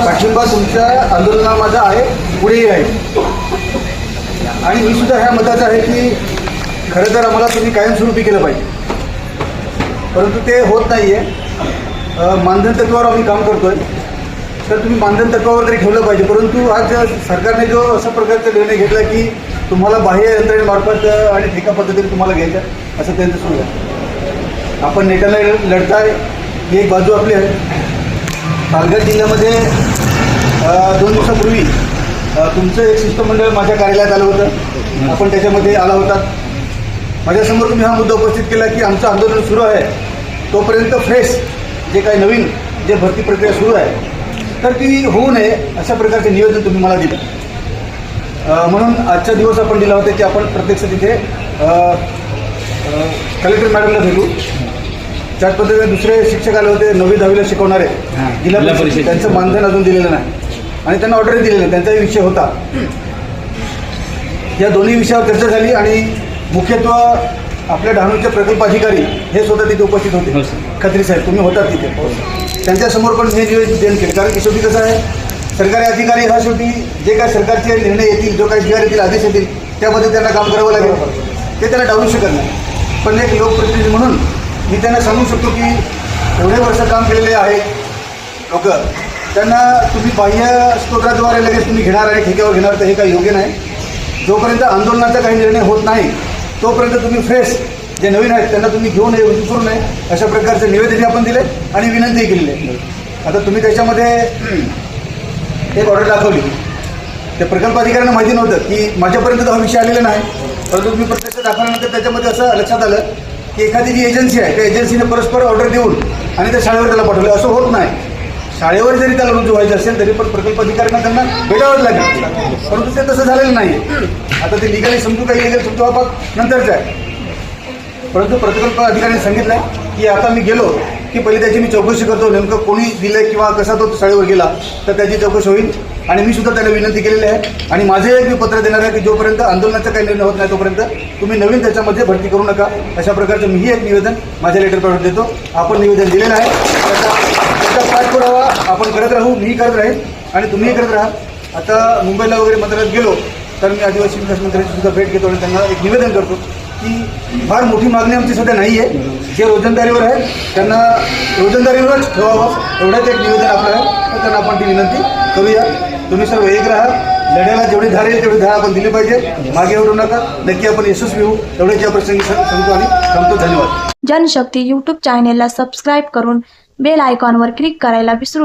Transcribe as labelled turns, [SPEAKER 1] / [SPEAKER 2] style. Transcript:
[SPEAKER 1] पाठिंबा तुमच्या आंदोलनामध्ये आहे पुढेही आहे आणि मी सुद्धा ह्या मताचा आहे की खरं तर आम्हाला तुम्ही कायमस्वरूपी केलं पाहिजे. परंतु ते होत नाही आहे मानधन तत्वावर आम्ही काम करतो आहे तर तुम्ही मानधन तत्वावर तरी ठेवलं पाहिजे. परंतु आज सरकारने जो अशा प्रकारचा निर्णय घेतला की तुम्हाला बाह्य यंत्रणेमार्फत आणि ठेका पद्धतीने तुम्हाला घ्यायचं असं त्यांचं सुरू आहे. आपण नेटाला लढताय. ही एक बाजू आपली आहे. पालघर जिल्ह्यामध्ये दोन दिवसापूर्वी तुमचं एक शिष्टमंडळ माझ्या कार्यालयात आलं होतं. आपण त्याच्यामध्ये आला होता. माझ्यासमोर तुम्ही हा मुद्दा उपस्थित केला की आमचं आंदोलन सुरू आहे. तोपर्यंत फ्रेश जे काही नवीन जे भरती प्रक्रिया सुरू आहे तर ती होऊ नये अशा प्रकारचे निवेदन तुम्ही मला दिलं. म्हणून आजचा दिवस आपण दिला होता की आपण प्रत्यक्ष तिथे कलेक्टर मॅडमला भेटू. त्याच पद्धतीने दुसरे शिक्षक आले होते नववी दहावीला शिकवणारे.
[SPEAKER 2] हां,
[SPEAKER 1] जिल्हा परिषद. त्यांचं मानधन अजून दिलेलं नाही. आणि त्यांना ऑर्डरही दिलेलं नाही. त्यांचाही विषय होता. या दोन्ही विषयावर चर्चा झाली आणि मुख्यत्व आपल्या डहाणूचे प्रकल्प अधिकारी हे स्वतः तिथे उपस्थित
[SPEAKER 2] हो,
[SPEAKER 1] होते
[SPEAKER 2] सर.
[SPEAKER 1] खत्री साहेब तुम्ही होतात तिथे. त्यांच्यासमोर पण हे निवेदन केले. कारण की शेवटी कसं आहे सरकारी अधिकारी हा शेवटी जे काय सरकारचे निर्णय येतील जो काही अधिकार येतील आदेश येतील त्यामध्ये त्यांना काम करावं लागेल. ते त्यांना डावलू शकत नाही. पण एक लोकप्रतिनिधी म्हणून मी त्यांना सांगू शकतो की एवढे वर्ष काम केलेले आहेत लोक. त्यांना तुम्ही बाह्य स्तोत्राद्वारे लगेच तुम्ही घेणार आणि ठेक्यावर घेणार तर हे काही योग्य नाही. जोपर्यंत आंदोलनाचा काही निर्णय होत नाही तोपर्यंत तुम्ही फ्रेश जे नवीन आहेत त्यांना तुम्ही घेऊन नये करू नये. अशा प्रकारचे निवेदनही आपण दिले आणि विनंतीही केलेली आहे आता तुम्ही त्याच्यामध्ये एक ऑर्डर दाखवली. ते प्रकल्प अधिकाऱ्यांना माहिती नव्हतं की माझ्यापर्यंत हा विषय आलेला नाही. परंतु तुम्ही प्रत्यक्ष दाखवल्यानंतर त्याच्यामध्ये असं लक्षात आलं की एखादी जी एजन्सी आहे त्या एजन्सीने परस्पर ऑर्डर देऊन आणि त्या शाळेवर त्याला पाठवलं. असं होत नाही. शाळेवर जरी त्याला रुजू व्हायचं असेल तरी पण प्रकल्प अधिकाऱ्यांना त्यांना भेटावंच लागेल. परंतु ते तसं झालेलं नाही आता ते लिगली समजू काही लिगल समजू हा भाग आहे. परंतु प्रकल्प अधिकाऱ्यांनी सांगितलं की आता मी गेलो की पहिले त्याची मी चौकशी करतो नेमकं कोणी दिलं किंवा कसा तो शाळेवर गेला तर त्याची चौकशी होईल. आणि मी सुद्धा त्याला विनंती केलेली आहे. आणि माझे एक मी पत्र देणार आहे की जोपर्यंत आंदोलनाचा काही निर्णय होत नाही तोपर्यंत तुम्ही नवीन त्याच्यामध्ये भरती करू नका. अशा प्रकारचं मीही एक निवेदन माझ्या लेटर पॅडवर देतो. आपण निवेदन दिलेलं आहे. त्याचा त्याचा पाठपुरावा आपण करत राहू मीही करत राहील. आणि तुम्हीही करत राहा. आता मुंबईला वगैरे मंत्रालयात गेलो तर मी आदिवासी विकास मंत्र्यांची सुद्धा भेट घेतो आणि त्यांना एक निवेदन करतो. की फार मोठी मागणी आमची सध्या नाही आहे. जे रोजंदारीवर आहे त्यांना रोजंदारीवरच ठेवावं. एवढंच एक निवेदन आपलं आहे. तर त्यांना आपण ती विनंती करूया. तुम्ही सर्व एक राहा. लढ्याला जेवढी धार येईल तेवढी धार आपण दिली पाहिजे. मागे ओढू नका. नक्की आपण यशस्वी होऊ. एवढेच या प्रसंगी सांगतो आणि थांबतो धन्यवाद.
[SPEAKER 3] जनशक्ती यूट्यूब चॅनेलला सबस्क्राईब करून बेल आयकॉनवर क्लिक करायला विसरू